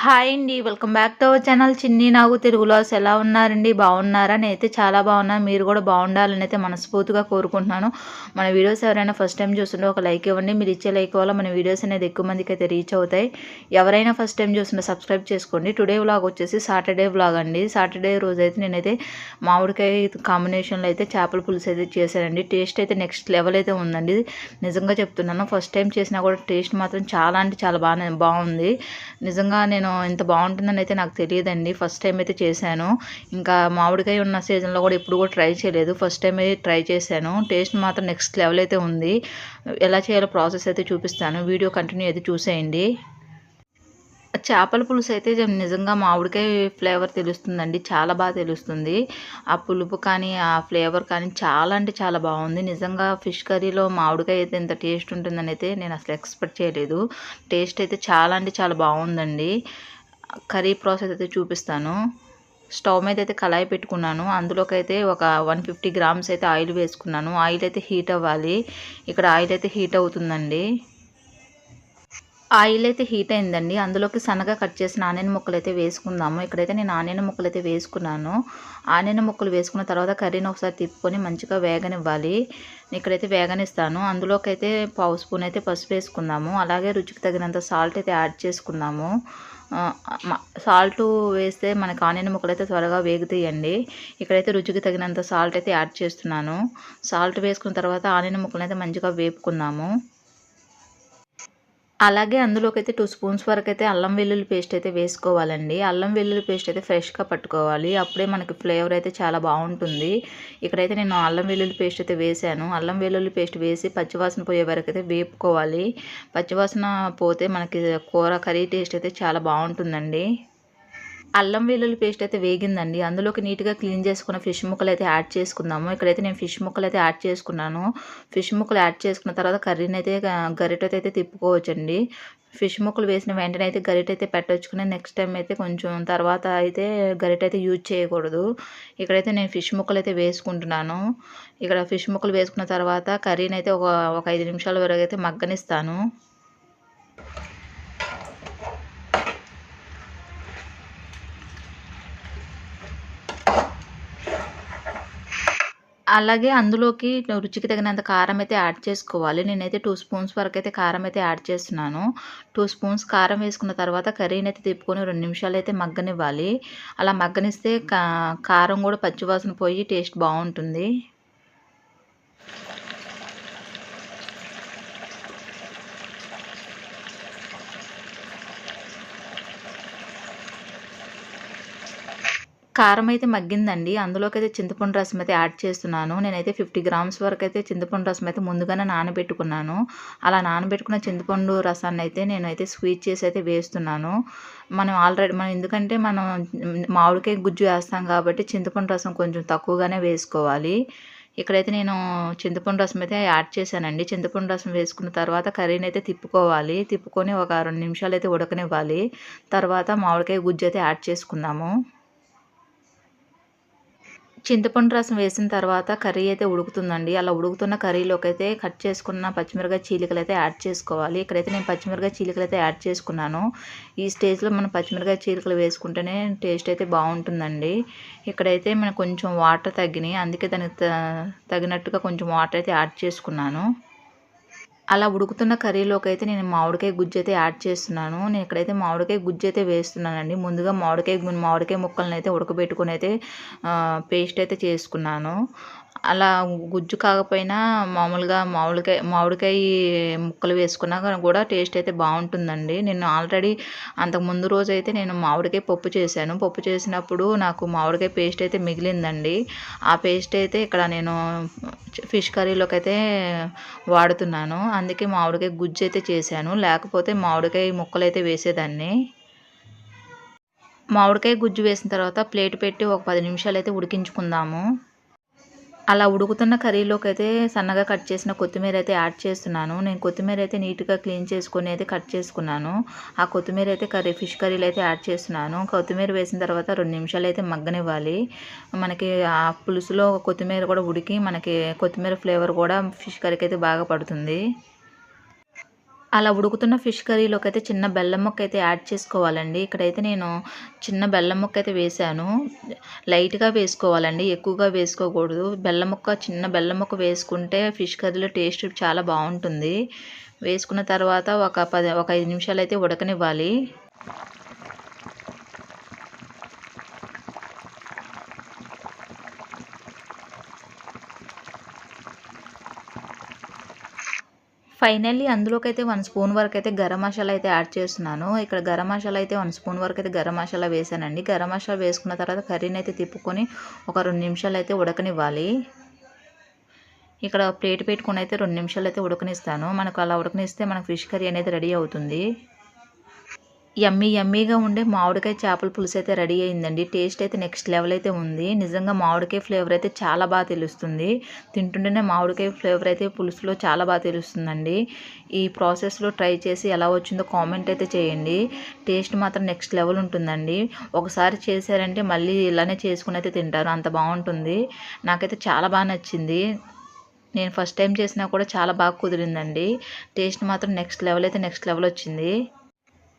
Hi అండి welcome back to our channel. Chinni Nagu అసలు ఎలా ఉన్నారండి? బాగున్నారా? నేనైతే చాలా బాగున్నాను మీరు కూడా బాగుండాలని అయితే మనస్ఫూర్తిగా కోరుకుంటున్నాను. మన వీడియోస్ ఎవరైనా ఫస్ట్ టైం చూస్తుంటే ఒక లైక్ ఇవ్వండి. మీరు ఇచ్చే లైక్ వల్ల మన వీడియోస్ అనేది ఎక్కువ మందికి అయితే రీచ్ అవుతాయి. ఎవరైనా ఫస్ట్ టైం చూస్తుంటే సబ్స్క్రైబ్ చేసుకోండి. టుడే వ్లాగ్ వచ్చేసి సాటర్డే వ్లాగ్ అండి. సాటర్డే రోజు అయితే నేనైతే మామిడికాయ కాంబినేషన్లో అయితే చేపల పులుసు అయితే చేశానండి. టేస్ట్ అయితే నెక్స్ట్ లెవెల్ అయితే ఉందండి. నిజంగా చెప్తున్నాను. ఫస్ట్ టైం చేసినా కూడా టేస్ట్ మాత్రం చాలా అంటే చాలా బాగా బాగుంది. నిజంగా నేను ఇంత బాగుంటుందని అయితే నాకు తెలియదండి. ఫస్ట్ టైం అయితే చేశాను. ఇంకా మామిడికాయ ఉన్న సీజన్లో కూడా ఎప్పుడు కూడా ట్రై చేయలేదు. ఫస్ట్ టైం అయితే ట్రై చేశాను. టేస్ట్ మాత్రం నెక్స్ట్ లెవెల్ అయితే ఉంది. ఎలా చేయాలో ప్రాసెస్ అయితే చూపిస్తాను. వీడియో కంటిన్యూ అయితే చూసేయండి. చేపల పులుసు అయితే నిజంగా మామిడికాయ ఫ్లేవర్ తెలుస్తుందండి. చాలా బాగా తెలుస్తుంది. ఆ పులుపు కానీ ఆ ఫ్లేవర్ కానీ చాలా అంటే చాలా బాగుంది. నిజంగా ఫిష్ కర్రీలో మామిడికాయ అయితే ఇంత టేస్ట్ ఉంటుందని అయితే నేను అసలు ఎక్స్పెక్ట్ చేయలేదు. టేస్ట్ అయితే చాలా అంటే చాలా బాగుందండి. కర్రీ ప్రాసెస్ అయితే చూపిస్తాను. స్టవ్ మీద అయితే కళాయి పెట్టుకున్నాను. అందులోకి అయితే ఒక వన్ ఫిఫ్టీ గ్రామ్స్ అయితే ఆయిల్ వేసుకున్నాను. ఆయిల్ అయితే హీట్ అవ్వాలి. ఇక్కడ ఆయిల్ అయితే హీట్ అవుతుందండి. ఆయిల్ అయితే హీట్ అయిందండి. అందులోకి సన్నగా కట్ చేసిన ఆనియన్ ముక్కలు అయితే వేసుకుందాము. ఇక్కడైతే నేను ఆనియన్ ముక్కలు అయితే వేసుకున్నాను. ఆనియన్ ముక్కలు వేసుకున్న తర్వాత కర్రీని ఒకసారి తిప్పుకొని మంచిగా వేగనివ్వాలి. ఇక్కడైతే వేగనిస్తాను. అందులోకి అయితే పావు స్పూన్ అయితే పసుపు వేసుకుందాము. అలాగే రుచికి తగినంత సాల్ట్ అయితే యాడ్ చేసుకుందాము. సాల్ట్ వేస్తే మనకు ఆనియన్ ముక్కలు అయితే త్వరగా వేగుతాయండి. ఇక్కడైతే రుచికి తగినంత సాల్ట్ అయితే యాడ్ చేస్తున్నాను. సాల్ట్ వేసుకున్న తర్వాత ఆనియన్ ముక్కలు అయితే మంచిగా వేపుకుందాము. అలాగే అందులోకి అయితే టూ స్పూన్స్ వరకు అయితే అల్లం వెల్లుల్లి పేస్ట్ అయితే వేసుకోవాలండి. అల్లం వెల్లుల్లి పేస్ట్ అయితే ఫ్రెష్గా పట్టుకోవాలి. అప్పుడే మనకి ఫ్లేవర్ అయితే చాలా బాగుంటుంది. ఇక్కడైతే నేను అల్లం వెల్లుల్లి పేస్ట్ అయితే వేసాను అల్లం వెల్లుల్లి పేస్ట్ వేసి పచ్చివాసన పోయే వరకు అయితే వేపుకోవాలి. పచ్చివాసన పోతే మనకి కూర కర్రీ టేస్ట్ అయితే చాలా బాగుంటుందండి. అల్లం వెల్లుల్లి పేస్ట్ అయితే వేగిందండి. అందులోకి నీట్గా క్లీన్ చేసుకున్న ఫిష్ ముక్కలు అయితే యాడ్ చేసుకుందాము. ఇక్కడైతే నేను ఫిష్ ముక్కలు అయితే యాడ్ చేసుకున్నాను. ఫిష్ ముక్కలు యాడ్ చేసుకున్న తర్వాత కర్రీని అయితే గరిటతో అయితే తిప్పుకోవచ్చండి. ఫిష్ ముక్కలు వేసిన వెంటనే అయితే గరిట అయితే పెట్టొచ్చుకుని నెక్స్ట్ టైం అయితే కొంచెం తర్వాత అయితే గరిట అయితే యూజ్ చేయకూడదు. ఇక్కడైతే నేను ఫిష్ ముక్కలు అయితే వేసుకుంటున్నాను. ఇక్కడ ఫిష్ ముక్కలు వేసుకున్న తర్వాత కర్రీని అయితే ఒక ఒక ఐదు నిమిషాల వరకు అయితే మగ్గనిస్తాను. అలాగే అందులోకి రుచికి తగినంత కారం అయితే యాడ్ చేసుకోవాలి. నేనైతే టూ స్పూన్స్ వరకు అయితే కారం అయితే యాడ్ చేస్తున్నాను. టూ స్పూన్స్ కారం వేసుకున్న తర్వాత కర్రీని అయితే తిప్పుకొని రెండు నిమిషాలు అయితే మగ్గనివ్వాలి. అలా మగ్గనిస్తే కారం కూడా పచ్చివాసన పోయి టేస్ట్ బాగుంటుంది. కారం అయితే మగ్గిందండి. అందులోకి అయితే చింతపండు రసం అయితే యాడ్ చేస్తున్నాను. నేనైతే ఫిఫ్టీ గ్రామ్స్ వరకు అయితే చింతపండు రసం అయితే ముందుగానే నానబెట్టుకున్నాను. అలా నానబెట్టుకున్న చింతపండు రసాన్ని అయితే నేనైతే స్వీట్ చేసి అయితే వేస్తున్నాను. మనం ఆల్రెడీ మనం ఎందుకంటే మనం మామిడికాయ గుజ్జు వేస్తాం కాబట్టి చింతపండు రసం కొంచెం తక్కువగానే వేసుకోవాలి. ఇక్కడైతే నేను చింతపండు రసం అయితే యాడ్ చేశానండి. చింతపండు రసం వేసుకున్న తర్వాత కర్రీని అయితే తిప్పుకోవాలి. తిప్పుకొని ఒక రెండు నిమిషాలు అయితే ఉడకనివ్వాలి. తర్వాత మామిడికాయ గుజ్జు అయితే యాడ్ చేసుకుందాము. చింతపండు రసం వేసిన తర్వాత కర్రీ అయితే ఉడుకుతుందండి. అలా ఉడుకుతున్న కర్రీలోకి అయితే కట్ చేసుకున్న పచ్చిమిరకాయ చీలికలు అయితే యాడ్ చేసుకోవాలి. ఇక్కడైతే నేను పచ్చిమిరకాయ చీలికలు అయితే యాడ్ చేసుకున్నాను. ఈ స్టేజ్లో మనం పచ్చిమిరకాయ చీలికలు వేసుకుంటేనే టేస్ట్ అయితే బాగుంటుందండి. ఇక్కడైతే మనకు కొంచెం వాటర్ తగ్గినాయి. అందుకే దానికి తగినట్టుగా కొంచెం వాటర్ అయితే యాడ్ చేసుకున్నాను. అలా ఉడుకుతున్న కర్రీలోకి అయితే నేను మామిడికాయ గుజ్జు అయితే యాడ్ చేస్తున్నాను. నేను ఇక్కడైతే మామిడికాయ గుజ్జు అయితే వేస్తున్నానండి. ముందుగా మామిడికాయ మామిడికాయ ముక్కలను అయితే ఉడకబెట్టుకుని అయితే పేస్ట్ అయితే చేసుకున్నాను. అలా గుజ్జు కాకపోయినా మామూలుగా మామిడికాయ మామిడికాయ ముక్కలు వేసుకున్నా కూడా టేస్ట్ అయితే బాగుంటుందండి. నేను ఆల్రెడీ అంతకు ముందు రోజు అయితే నేను మామిడికాయ పప్పు చేశాను. పప్పు చేసినప్పుడు నాకు మామిడికాయ పేస్ట్ అయితే మిగిలిందండి. ఆ పేస్ట్ అయితే ఇక్కడ నేను ఫిష్ కర్రీలోకి అయితే వాడుతున్నాను. అందుకే మామిడికాయ గుజ్జు అయితే చేశాను. లేకపోతే మామిడికాయ ముక్కలు అయితే వేసేదాన్ని. మామిడికాయ గుజ్జు వేసిన తర్వాత ప్లేట్ పెట్టి ఒక పది నిమిషాలు అయితే ఉడికించుకుందాము. అలా ఉడుకుతున్న కర్రీలోకి అయితే సన్నగా కట్ చేసిన కొత్తిమీర అయితే యాడ్ చేస్తున్నాను. నేను కొత్తిమీర అయితే నీట్గా క్లీన్ చేసుకొని అయితే కట్ చేసుకున్నాను. ఆ కొత్తిమీర అయితే కర్రీ ఫిష్ కర్రీలో అయితే యాడ్ చేస్తున్నాను. కొత్తిమీర వేసిన తర్వాత రెండు నిమిషాలు అయితే మగ్గనివ్వాలి. మనకి ఆ పులుసులో కొత్తిమీర కూడా ఉడికి మనకి కొత్తిమీర ఫ్లేవర్ కూడా ఫిష్ కర్రీకి అయితే బాగా పడుతుంది. అలా ఉడుకుతున్న ఫిష్ కర్రీలోకి అయితే చిన్న బెల్లం ముక్క అయితే యాడ్ చేసుకోవాలండి. ఇక్కడైతే నేను చిన్న బెల్లం ముక్క అయితే వేసాను. లైట్గా వేసుకోవాలండి. ఎక్కువగా వేసుకోకూడదు. బెల్లం ముక్క చిన్న బెల్లం ముక్క వేసుకుంటే ఫిష్ కర్రీలో టేస్ట్ చాలా బాగుంటుంది. వేసుకున్న తర్వాత ఒక పది ఒక ఐదు నిమిషాలు అయితే ఉడకనివ్వాలి. ఫైనల్లీ అందులోకి అయితే వన్ స్పూన్ వరకు అయితే గరం మసాలా అయితే యాడ్ చేస్తున్నాను. ఇక్కడ గరం మసాలా అయితే వన్ స్పూన్ వరకు అయితే గరం మసాలా వేసానండి. గరం మసాలా వేసుకున్న తర్వాత కర్రీని అయితే తిప్పుకొని ఒక రెండు నిమిషాలు అయితే ఉడకనివ్వాలి. ఇక్కడ ప్లేట్ పెట్టుకుని అయితే రెండు నిమిషాలు అయితే ఉడకనిస్తాను. మనకు అలా ఉడకనిస్తే మనకు ఫిష్ కర్రీ అనేది రెడీ అవుతుంది. యమ్మీ యమ్మీగా ఉండే మామిడికాయ చేపల పులుసు అయితే రెడీ అయిందండి. టేస్ట్ అయితే నెక్స్ట్ లెవెల్ అయితే ఉంది. నిజంగా మామిడికాయ ఫ్లేవర్ అయితే చాలా బాగా తెలుస్తుంది. తింటుంటేనే మామిడికాయ ఫ్లేవర్ అయితే పులుసులో చాలా బాగా తెలుస్తుందండి. ఈ ప్రాసెస్లో ట్రై చేసి ఎలా వచ్చిందో కామెంట్ అయితే చేయండి. టేస్ట్ మాత్రం నెక్స్ట్ లెవెల్ ఉంటుందండి. ఒకసారి చేశారంటే మళ్ళీ ఇలానే చేసుకుని అయితే తింటారు. అంత బాగుంటుంది. నాకైతే చాలా బాగా నచ్చింది. నేను ఫస్ట్ టైం చేసినా కూడా చాలా బాగా కుదిరిందండి. టేస్ట్ మాత్రం నెక్స్ట్ లెవెల్ అయితే నెక్స్ట్ లెవెల్ వచ్చింది.